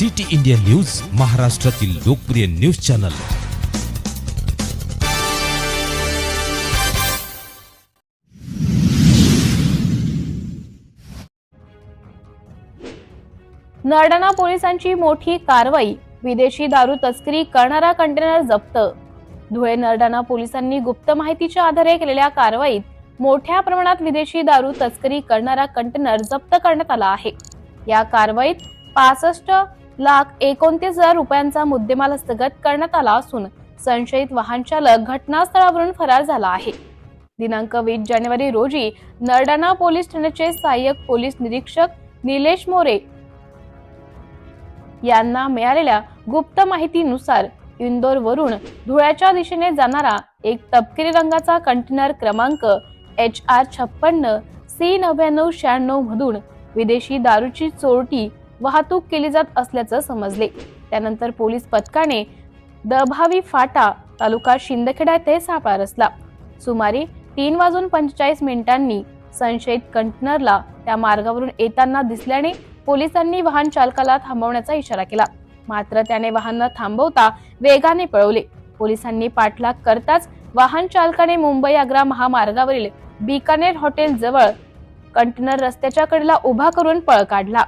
City India news महाराष्ट्रातील लोकप्रिय news channel. Nardana पोलिसांची मोठी कारवाई विदेशी दारू तस्करी करणारा कंटेनर जप्त. धुळे नरडाणा पोलिसांनी गुप्त माहितीच्या आधारे केलेल्या कारवाईत मोठ्या प्रमाणात विदेशी दारू तस्करी करणारा कंटेनर जप्त करण्यात आला आहे. या कारवाईत पासष्ट लाख एकोणतीस हजार रुपयांचा मुद्देमाल हस्तगत करण्यात आला असून संशयित वाहन चालक घटनास्थळावरून फरार झाला आहे. दिनांक वीस जानेवारी रोजी नरडाणा पोलीस ठाण्याचे सहाय्यक पोलीस निरीक्षक निलेश मोरे यांना मिळालेल्या गुप्त माहितीनुसार इंदोर वरून धुळ्याच्या दिशेने जाणारा एक तपकिरी रंगाचा कंटेनर क्रमांक एच आर छप्पन्न सी नव्याण्णव शहाण्णव मधून विदेशी दारूची चोरटी वाहतूक केली जात असल्याचं समजले. त्यानंतर पोलीस पथकाने दभावी फाटा तालुका शिंदखेडा येथे सापळा रचला. सुमारे तीन वाजून पंचेचाळीस मिनिटांनी संशयित कंटेनरला त्या मार्गावरून येताना दिसल्याने पोलिसांनी वाहन चालकाला थांबवण्याचा इशारा केला. मात्र त्याने वाहन थांबवता वेगाने पळवले. पोलिसांनी पाठलाग करताच वाहन चालकाने मुंबई आग्रा महामार्गावरील बिकानेर हॉटेल जवळ कंटेनर रस्त्याच्या कडेला उभा करून पळ काढला.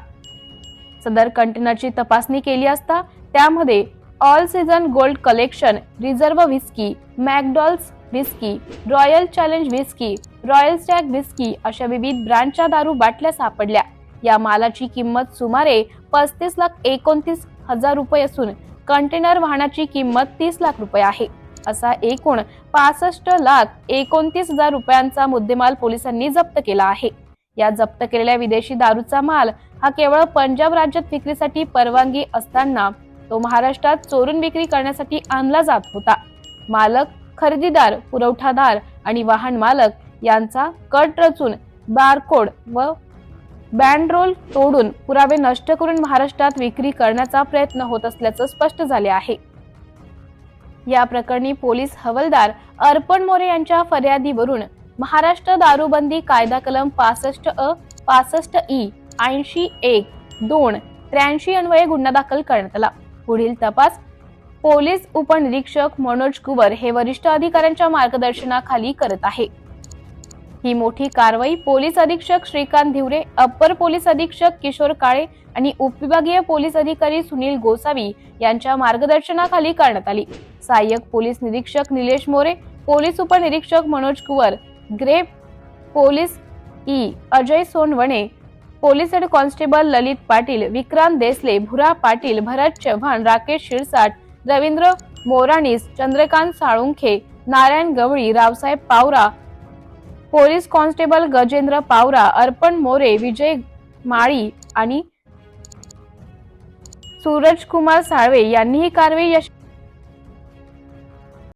सदर कंटेनरची तपासणी केली असता त्यामध्ये all season gold collection reserve whisky McDowell's whisky royal challenge whisky royal stag whisky अशा विविध ब्रँडच्या दारू बाटल्या सापडल्या. या मालाची किंमत सुमारे पस्तीस लाख एकोणतीस हजार रुपये असून कंटेनर वाहनाची किंमत तीस लाख रुपये आहे. असा एकूण पासष्ट लाख एकोणतीस हजार रुपयांचा मुद्देमाल पोलिसांनी जप्त केला आहे. या जप्त केलेल्या विदेशी दारूचा माल हा केवळ पंजाब राज्यात विक्रीसाठी परवानगी असताना तो महाराष्ट्रात चोरून विक्री करण्यासाठी आणला जात होता. मालक खरेदीदार पुरवठादार आणि वाहन मालक यांचा कट रचून बारकोड व बँडरोल तोडून पुरावे नष्ट करून महाराष्ट्रात विक्री करण्याचा प्रयत्न होत असल्याचं स्पष्ट झाले आहे. या प्रकरणी पोलीस हवालदार अर्पण मोरे यांच्या फर्यादीवरून महाराष्ट्र दारूबंदी कायदा कलम पासष्ट अ पासष्ट ई ऐंशी एक दोन त्र्याऐंशी अन्वये गुन्हा दाखल करण्यात आला. पुढील तपास पोलीस उपनिरीक्षक मनोज कुवर हे वरिष्ठ अधिकाऱ्यांच्या मार्गदर्शनाखाली करत आहे. ही मोठी कारवाई पोलीस अधीक्षक श्रीकांत धिवरे अप्पर पोलीस अधीक्षक किशोर काळे आणि उपविभागीय पोलीस अधिकारी सुनील गोसावी यांच्या मार्गदर्शनाखाली करण्यात आली. सहाय्यक पोलीस निरीक्षक निलेश मोरे पोलीस उपनिरीक्षक मनोज कुवर ग्रेप police E. Ajay Sonawane police head constable Lalit Patil Vikrant Desale Bhura Patil Bharat Chavan Rakesh Shirsat Ravindra Moranis Chandrakant Salunkhe Narayan Gawali Raosaheb Pawara police constable Gajendra Pawara Arpan More Vijay माळी आणि सूरज कुमार साळवे यांनी ही कारवाई यश